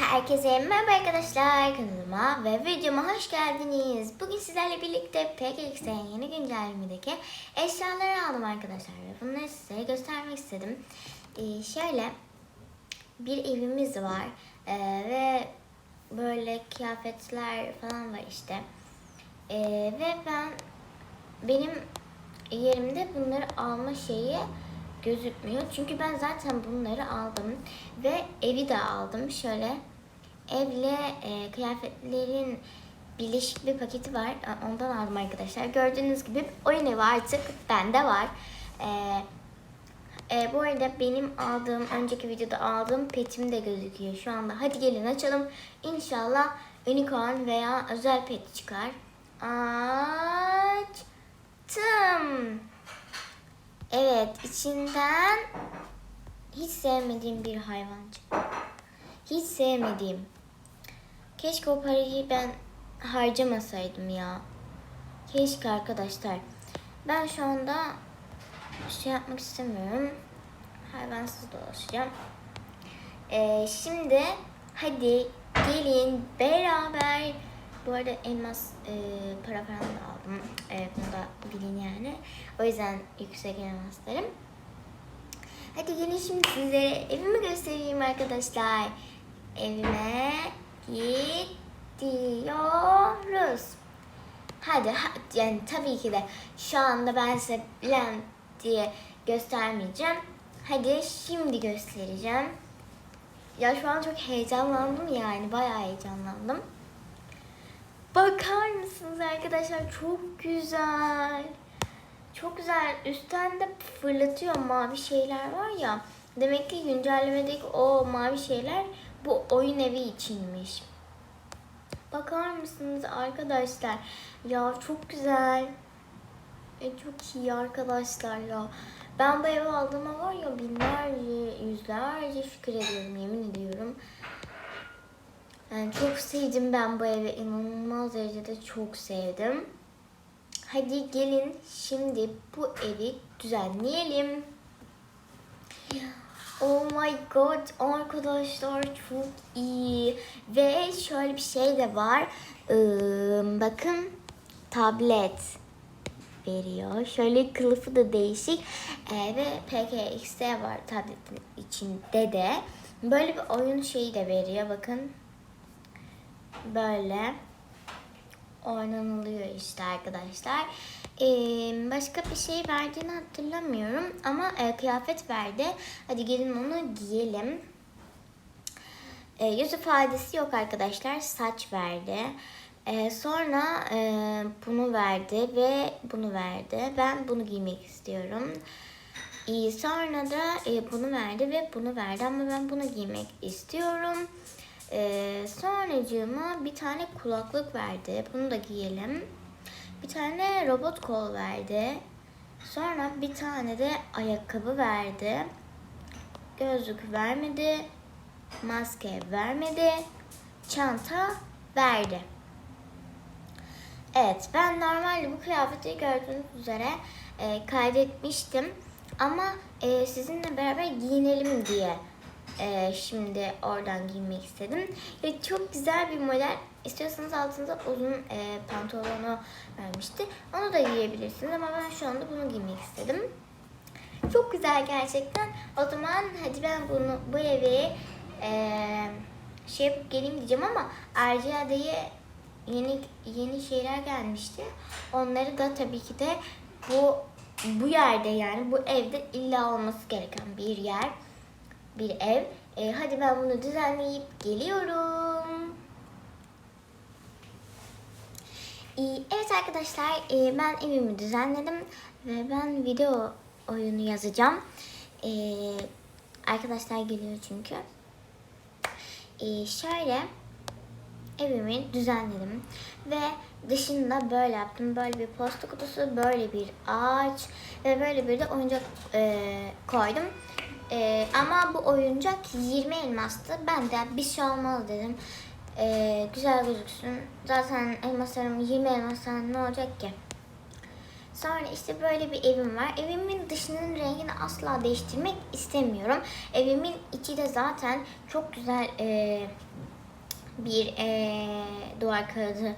Herkese merhaba arkadaşlar kanalıma ve videoma hoş geldiniz. Bugün sizlerle birlikte PKX'den yeni güncellemedeki eşyaları aldım arkadaşlar ve bunları size göstermek istedim. Ee, şöyle bir evimiz var ee, ve böyle kıyafetler falan var işte. Ee, ve ben benim yerimde bunları alma şeyi gözükmüyor. Çünkü ben zaten bunları aldım ve evi de aldım. Şöyle evle e, kıyafetlerin birleşik bir paketi var. Ondan aldım arkadaşlar. Gördüğünüz gibi oyun evi artık bende var. E, e, bu arada benim aldığım, önceki videoda aldığım petim de gözüküyor şu anda. Hadi gelin açalım. İnşallah unicorn veya özel pet çıkar. Açtım. Evet, içinden hiç sevmediğim bir hayvan çıktı. Hiç sevmediğim. Keşke o parayı ben harcamasaydım ya. Keşke arkadaşlar. Ben şu anda şey yapmak istemiyorum. Hayvansız dolaşacağım. Ee, şimdi hadi gelin beraber bu arada elmas e, para falan da aldım. E, bunu da bilin yani. O yüzden yüksek elmaslarım. Hadi gelin şimdi sizlere evimi göstereyim arkadaşlar. Evime gidiyoruz. Hadi ha- yani tabii ki de şu anda ben size plan diye göstermeyeceğim. Hadi şimdi göstereceğim. Ya şu an çok heyecanlandım yani bayağı heyecanlandım. Bakar mısınız arkadaşlar çok güzel. Çok güzel. Üstten de fırlatıyor mavi şeyler var ya. Demek ki güncellemedeki o mavi şeyler bu oyun evi içinmiş. Bakar mısınız arkadaşlar? Ya çok güzel. E, çok iyi arkadaşlar ya. Ben bu evi aldığıma var ya binlerce, yüzlerce şükür ediyorum yemin ediyorum. Yani çok sevdim ben bu evi. inanılmaz derecede çok sevdim. Hadi gelin şimdi bu evi düzenleyelim. Oh my god arkadaşlar çok iyi. Ve şöyle bir şey de var. Ee, bakın tablet veriyor. Şöyle kılıfı da değişik. Ee, ve PKX'de var tabletin içinde de. Böyle bir oyun şeyi de veriyor. Bakın böyle oynanılıyor işte arkadaşlar. Ee, başka bir şey verdiğini hatırlamıyorum ama e, kıyafet verdi. Hadi gelin onu giyelim. E, yüz ifadesi yok arkadaşlar. Saç verdi. E, sonra e, bunu verdi ve bunu verdi. Ben bunu giymek istiyorum. E, sonra da e, bunu verdi ve bunu verdi ama ben bunu giymek istiyorum. Ee, sonracığıma bir tane kulaklık verdi. Bunu da giyelim. Bir tane robot kol verdi. Sonra bir tane de ayakkabı verdi. Gözlük vermedi. Maske vermedi. Çanta verdi. Evet ben normalde bu kıyafeti gördüğünüz üzere e, kaydetmiştim. Ama e, sizinle beraber giyinelim diye ee, şimdi oradan giymek istedim. Ve çok güzel bir model. İstiyorsanız altında uzun e, pantolonu vermişti. Onu da giyebilirsiniz ama ben şu anda bunu giymek istedim. Çok güzel gerçekten. O zaman hadi ben bunu bu evi e, şey yapıp geleyim diyeceğim ama Erciyade'ye yeni yeni şeyler gelmişti. Onları da tabii ki de bu bu yerde yani bu evde illa olması gereken bir yer bir ev. E, hadi ben bunu düzenleyip geliyorum. E, evet arkadaşlar e, ben evimi düzenledim ve ben video oyunu yazacağım. E, arkadaşlar geliyor çünkü. E, şöyle evimi düzenledim ve dışında böyle yaptım. Böyle bir posta kutusu, böyle bir ağaç ve böyle bir de oyuncak e, koydum. Ee, ama bu oyuncak 20 elmastı. Ben de bir şey olmaz dedim. Ee, güzel gözüksün. Zaten elmaslarım 20 elmastan ne olacak ki? Sonra işte böyle bir evim var. Evimin dışının rengini asla değiştirmek istemiyorum. Evimin içi de zaten çok güzel e, bir eee, duvar kağıdı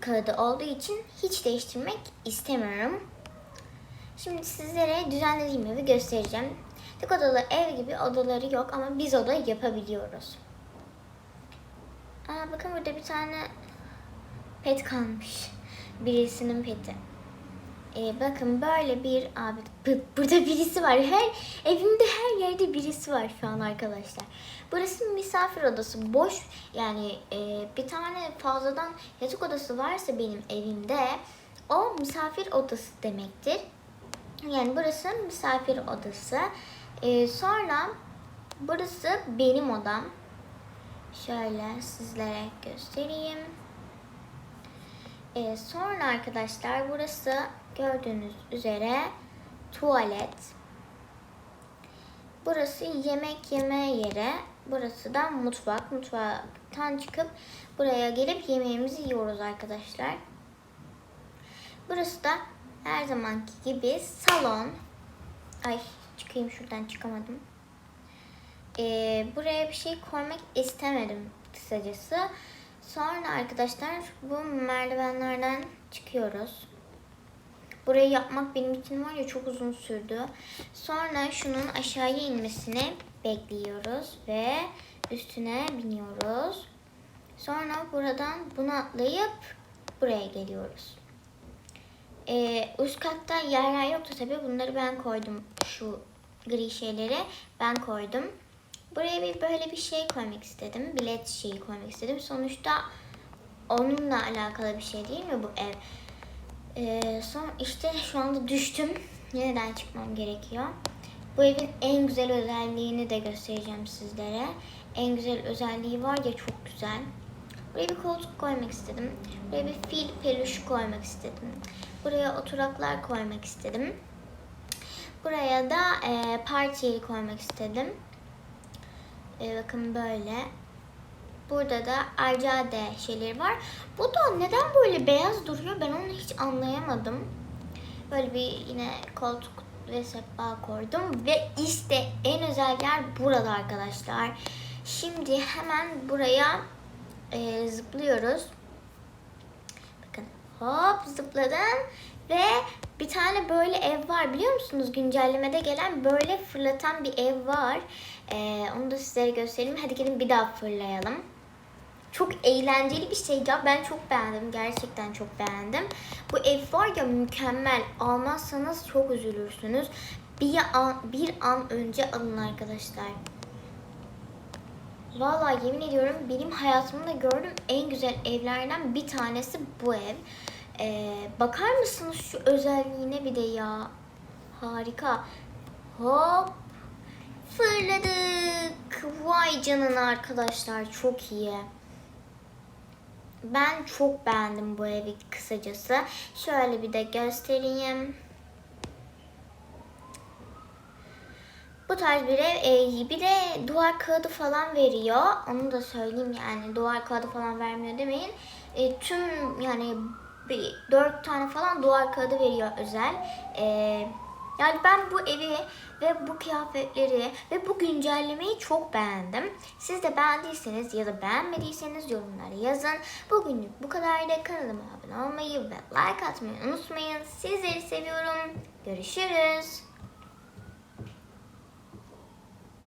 kağıdı olduğu için hiç değiştirmek istemiyorum. Şimdi sizlere düzenlediğim evi göstereceğim. Tek odalı ev gibi odaları yok ama biz oda yapabiliyoruz. Aa, bakın burada bir tane pet kalmış. Birisinin peti. Ee, bakın böyle bir abi bu- burada birisi var. Her evimde her yerde birisi var şu an arkadaşlar. Burası misafir odası. Boş yani e, bir tane fazladan yatak odası varsa benim evimde o misafir odası demektir. Yani burası misafir odası. Ee, sonra burası benim odam. Şöyle sizlere göstereyim. Ee, sonra arkadaşlar burası gördüğünüz üzere tuvalet. Burası yemek yeme yeri. Burası da mutfak. Mutfaktan çıkıp buraya gelip yemeğimizi yiyoruz arkadaşlar. Burası da her zamanki gibi salon. Ay çıkayım şuradan çıkamadım. Ee, buraya bir şey koymak istemedim kısacası. Sonra arkadaşlar bu merdivenlerden çıkıyoruz. Burayı yapmak benim için var ya çok uzun sürdü. Sonra şunun aşağıya inmesini bekliyoruz ve üstüne biniyoruz. Sonra buradan bunu atlayıp buraya geliyoruz. Ee, üst katta yerler yoktu tabii. Bunları ben koydum. Şu gri şeyleri ben koydum. Buraya bir böyle bir şey koymak istedim. Bilet şeyi koymak istedim. Sonuçta onunla alakalı bir şey değil mi bu ev? Ee, son işte şu anda düştüm. Yeniden çıkmam gerekiyor. Bu evin en güzel özelliğini de göstereceğim sizlere. En güzel özelliği var ya çok güzel. Buraya bir koltuk koymak istedim. Buraya bir fil peluş koymak istedim. Buraya oturaklar koymak istedim. Buraya da e, yeri koymak istedim. E, bakın böyle. Burada da Arcade şeyleri var. Bu da neden böyle beyaz duruyor ben onu hiç anlayamadım. Böyle bir yine koltuk ve sehpa koydum. Ve işte en özel yer burada arkadaşlar. Şimdi hemen buraya e, zıplıyoruz. Hop zıpladım ve bir tane böyle ev var biliyor musunuz? Güncellemede gelen böyle fırlatan bir ev var. E, onu da sizlere göstereyim. Hadi gelin bir daha fırlayalım. Çok eğlenceli bir şey ya. Ben çok beğendim. Gerçekten çok beğendim. Bu ev var ya mükemmel. Almazsanız çok üzülürsünüz. Bir an, bir an önce alın arkadaşlar. Vallahi yemin ediyorum benim hayatımda gördüğüm en güzel evlerden bir tanesi bu ev. Ee, bakar mısınız şu özelliğine bir de ya. Harika. Hop. Fırladık. Vay canına arkadaşlar çok iyi. Ben çok beğendim bu evi kısacası. Şöyle bir de göstereyim. Bu tarz bir ev. e, bir de duvar kağıdı falan veriyor. Onu da söyleyeyim yani duvar kağıdı falan vermiyor demeyin. E, tüm yani bir, dört tane falan duvar kağıdı veriyor özel. E, yani ben bu evi ve bu kıyafetleri ve bu güncellemeyi çok beğendim. Siz de beğendiyseniz ya da beğenmediyseniz yorumlara yazın. Bugünlük bu kadar da kanalıma abone olmayı ve like atmayı unutmayın. Sizleri seviyorum. Görüşürüz.